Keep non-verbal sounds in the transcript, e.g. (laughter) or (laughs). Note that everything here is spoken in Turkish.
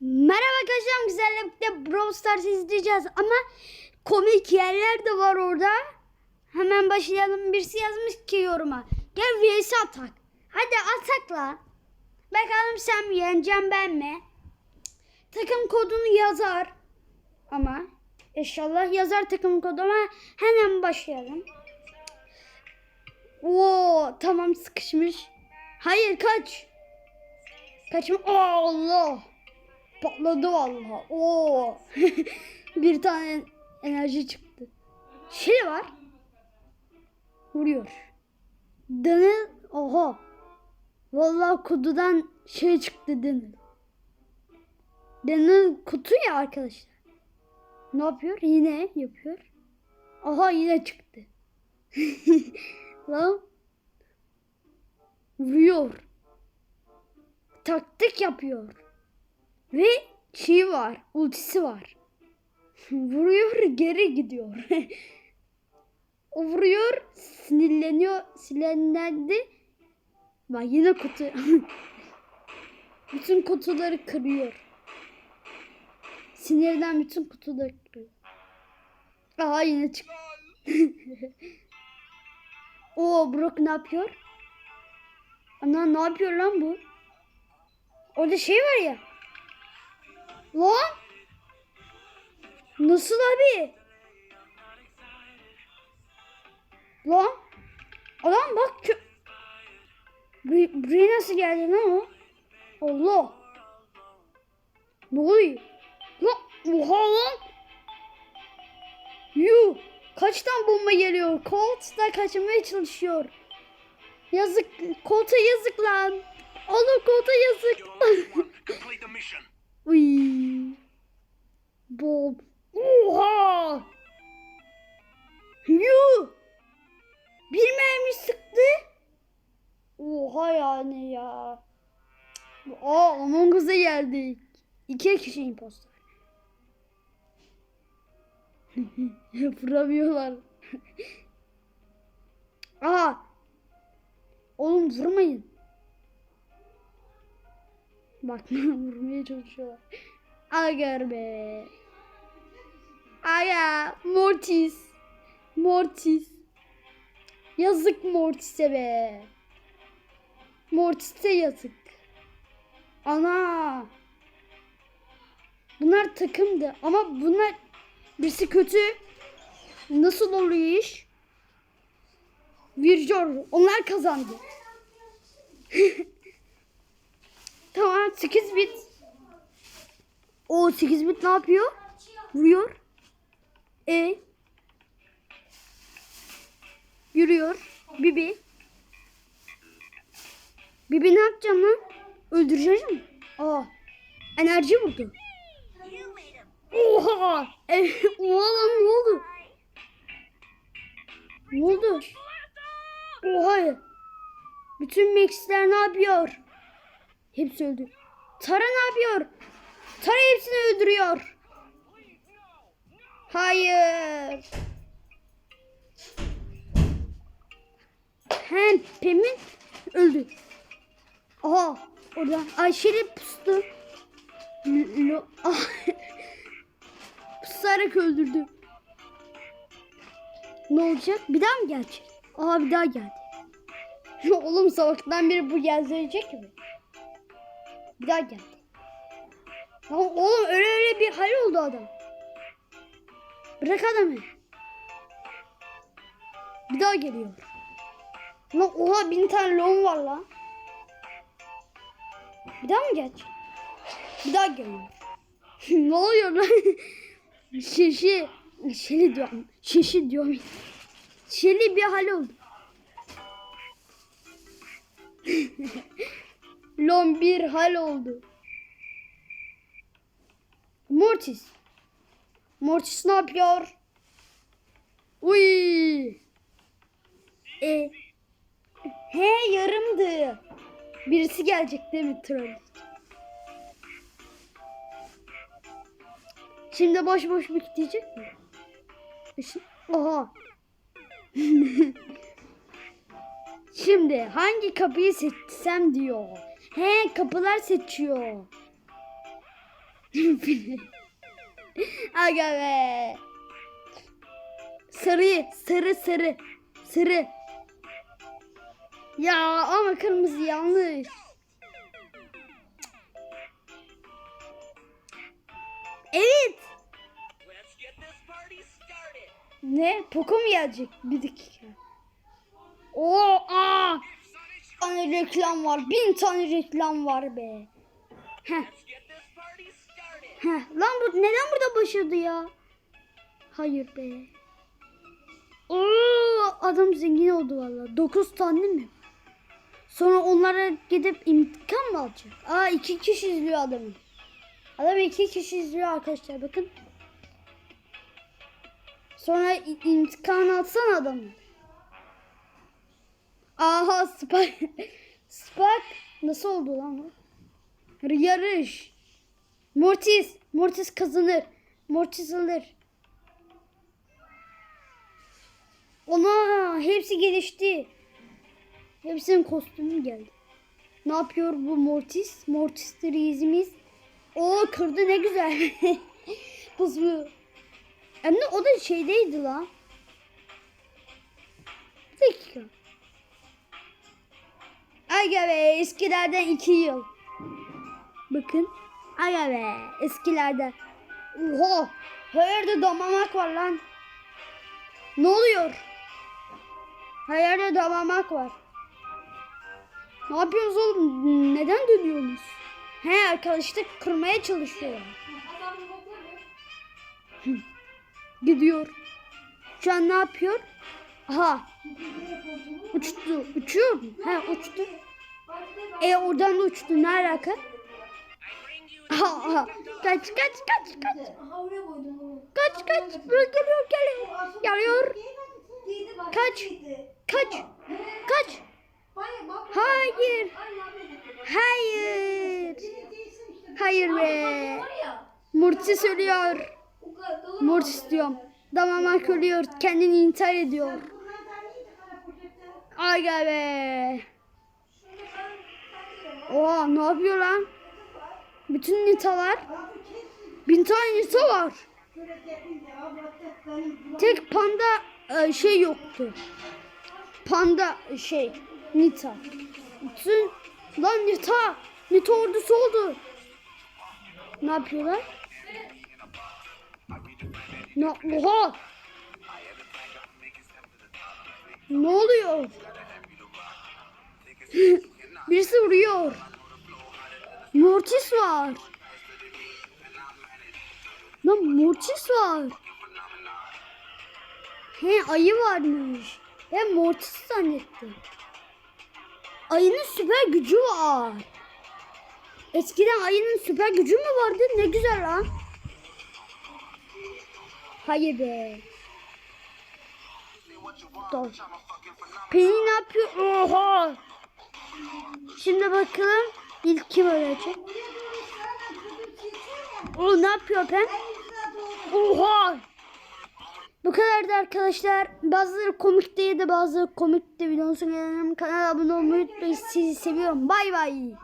Merhaba arkadaşlar güzelle birlikte Brawl Stars izleyeceğiz ama komik yerler de var orada. Hemen başlayalım. Birisi yazmış ki yoruma. Gel VS atak. Hadi atakla. Bakalım sen mi yeneceğim ben mi? Takım kodunu yazar. Ama inşallah yazar takım kodu ama hemen başlayalım. Oo tamam sıkışmış. Hayır kaç. Kaçma. Allah. Patladı vallahi. Oo. (laughs) bir tane enerji çıktı. Şey var. Vuruyor. Dını oha. Vallahi kutudan şey çıktı Dını. Dını kutu ya arkadaşlar. Ne yapıyor? Yine yapıyor. Aha yine çıktı. (laughs) Lan. Vuruyor. Taktik yapıyor. Ve şey var, ultisi var. (laughs) Vuruyor, geri gidiyor. (laughs) o vuruyor, sinirleniyor, sinirlendi. Bak yine kutu. (laughs) bütün kutuları kırıyor. Sinirden bütün kutuları kırıyor. Aha yine çıktı. Oo Brock ne yapıyor? Ana ne yapıyor lan bu? Orada şey var ya. Lan? Nasıl abi? Lan? Adam bak kö... Bur- Buraya nasıl geldi lan o? Allah. Ne oluyor? Lan oha lan. Yuh. Kaçtan bomba geliyor? Colt da kaçmaya çalışıyor. Yazık. Colt'a yazık lan. Allah Colt'a yazık. (laughs) Uy. Bob. Oha. Yuh. Bir mermi sıktı. Oha yani ya. Aa Among Us'a geldik. İki kişi impostor. (laughs) Vuramıyorlar. (laughs) Aa. Oğlum vurmayın. Bak (laughs) vurmaya çalışıyorlar. Agar be. Aga Mortis. Mortis. Yazık Mortis'e be. Mortis'e yazık. Ana. Bunlar takımdı ama bunlar birisi kötü. Nasıl oluyor iş? Virgor. Onlar kazandı. (laughs) Tamam 8 bit. O 8 bit ne yapıyor? Vuruyor. E. Yürüyor. Bibi. Bibi ne yapacağım lan? Öldüreceğim? Aa. Enerji vurdu. Oha! E, oha lan ne oldu? Ne oldu? Oha! Bütün Max'ler ne yapıyor? Hepsi öldü. Tara ne yapıyor? Tara hepsini öldürüyor. Hayır. Hem Pem'in öldü. Aha orada Ayşe'li pustu. Lo ah. (laughs) Pusarak öldürdü. Ne olacak? Bir daha mı gelecek? Aha bir daha geldi. Oğlum sabahtan beri bu gelecek mi? Bir daha geldi. Lan oğlum öyle öyle bir hal oldu adam. Bırak adamı. Bir daha geliyor. Lan oha bin tane lon var lan. Bir daha mı gelecek? Bir daha geliyor. (laughs) ne oluyor lan? (laughs) Şişi. Şeli diyorum. Şişi diyorum. Şeli bir hal oldu. (laughs) Lon bir hal oldu. Mortis. Mortis ne yapıyor? Uy. E. He yarımdı. Birisi gelecek değil mi troll? Şimdi boş boş bekleyecek mi? Işın- Oha. (laughs) Şimdi hangi kapıyı seçsem diyor. He kapılar seçiyor. (laughs) Aga be. Sarı, sarı, sarı, sarı. Ya ama kırmızı yanlış. Evet. Ne? Poco mu gelecek? Bir dakika. Oo, aa. Tane reklam var. Bin tane reklam var be. Heh. Heh. Lan bu neden burada başladı ya? Hayır be. Oo, adam zengin oldu valla. 9 tane mi? Sonra onlara gidip intikam mı alacak? Aa iki kişi izliyor adamı. Adam iki kişi izliyor arkadaşlar bakın. Sonra intikam alsana adamı. Aha Spark. Spark nasıl oldu lan o? Yarış. Mortis. Mortis kazanır. Mortis alır. Ona hepsi gelişti. Hepsinin kostümü geldi. Ne yapıyor bu Mortis? Mortis izimiz. O kırdı ne güzel. (laughs) Kız bu. Hem de o da şeydeydi lan. Bir dakika. Aga be eskilerden iki yıl. Bakın. Aga be eskilerden. Oha. Her yerde damamak var lan. Ne oluyor? Her yerde damamak var. Ne yapıyorsunuz oğlum? Neden dönüyorsunuz? He arkadaşlar kırmaya çalışıyor. Hı. Gidiyor. Şu an ne yapıyor? Aha. Uçtu. Uçuyor mu? He uçtu. E oradan da uçtu. Ne alaka? Kaç kaç kaç kaç. Kaç kaç. Böyle geliyor geliyor. Geliyor. Kaç. Kaç. Kaç. Hayır. Hayır. Hayır be. Mortis ölüyor. Mortis diyorum. Damamak ölüyor. Kendini intihar ediyor. Aga be. Oha ne yapıyor lan? Bütün nitalar. Bin tane nita var. Tek panda e, şey yoktu. Panda şey nita. Bütün lan nita. Nita ordusu oldu. Ne yapıyorlar? Ne oha. Ne oluyor? (gasps) Birisi vuruyor. Mortis var. Lan Mortis var. He ayı varmış. Ben Mortis zannettim. Ayının süper gücü var. Eskiden ayının süper gücü mü vardı? Ne güzel lan. Hayır be. Dur. Penny ne yapıyor? Oha. Şimdi bakalım ilk kim ölecek? O ne yapıyor Pen? Oha. Bu kadardı arkadaşlar. Bazıları komik değildi bazıları komik de videonun sonuna gelelim. Kanala abone olmayı unutmayın. Sizi seviyorum. Bay bay.